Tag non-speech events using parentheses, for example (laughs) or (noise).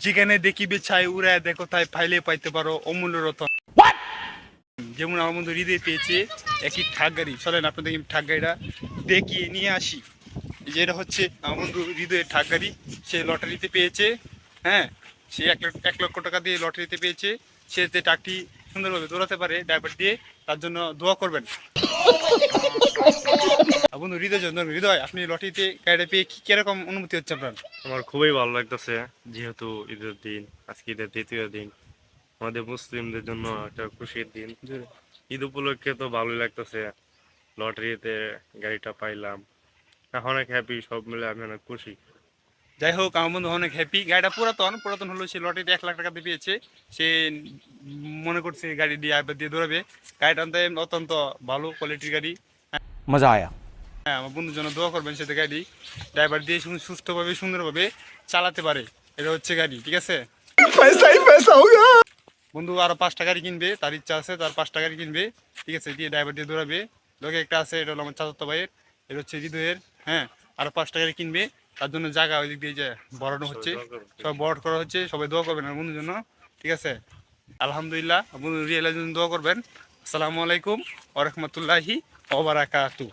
যেখানে দেখিবে ছাই উড়ায় দেখো তাই ফাইলে পাইতে পারো অমূল্য রতন। যেমন আমার বন্ধু হৃদয় পেয়েছে একই ঠাক গাড়ি। চলেন আপনাদের ঠাক গাড়িটা দেখিয়ে নিয়ে আসি। এই যে এটা হচ্ছে আমার বন্ধু হৃদয়ের ঠাক গাড়ি। সে লটারিতে পেয়েছে হ্যাঁ? সে এক লক্ষ এক লক্ষ টাকা দিয়ে লটারিতে পেয়েছে। সে যে ট্রাকটি সুন্দরভাবে দৌড়াতে পারে ড্রাইভার দিয়ে তার জন্য দোয়া করবেন। (laughs) বন্ধু হৃদয় হৃদয় আপনি পেয়ে কি কীরকম অনুভূতি হচ্ছে আপনার? আমার খুবই ভালো লাগতেছে যেহেতু ঈদের দিন আজকে ঈদের দ্বিতীয় দিন। আমাদের মুসলিমদের জন্য একটা খুশির দিন। ঈদ উপলক্ষে তো ভালোই লাগতেছে লটারিতে গাড়িটা পাইলাম। অনেক হ্যাপি সব মিলে আমি অনেক খুশি। যাই হোক আমার বন্ধু অনেক হ্যাপি গাড়িটা পুরাতন পুরাতন হলো সে লটারিতে এক লাখ টাকা দিয়ে পেয়েছে সে মনে করছে গাড়ি দিয়ে আবার দিয়ে দৌড়াবে। গাড়িটা অত্যন্ত ভালো কোয়ালিটির গাড়ি। মজা আয়া। হ্যাঁ আমার বন্ধুর জন্য দোয়া করবেন সেটা গাড়ি। ড্রাইভার দিয়ে সুস্থভাবে, সুন্দরভাবে চালাতে পারে। এটা হচ্ছে গাড়ি, ঠিক আছে? বন্ধু আরও পাঁচটা গাড়ি কিনবে, তার ইচ্ছা আছে, তার পাঁচটা গাড়ি কিনবে, ঠিক আছে? দিয়ে ড্রাইভার দিয়ে দৌড়াবে। লোকে একটা আছে, এটা হলো আমার চাচাতো ভাইয়ের, এটা হচ্ছে হৃদয়ের হ্যাঁ? আরও পাঁচটা গাড়ি কিনবে, তার জন্য জায়গা ওই দিক দিয়ে যে বড়ানো হচ্ছে। সব বড় করা হচ্ছে, সবাই দোয়া করবেন আমার বন্ধুর জন্য, ঠিক আছে? আলহামদুলিল্লাহ বন্ধু রিয়েলের জন্য দোয়া করবেন। আসসালামু আলাইকুম ওরহমতুল্লাহি ওবারাকাতু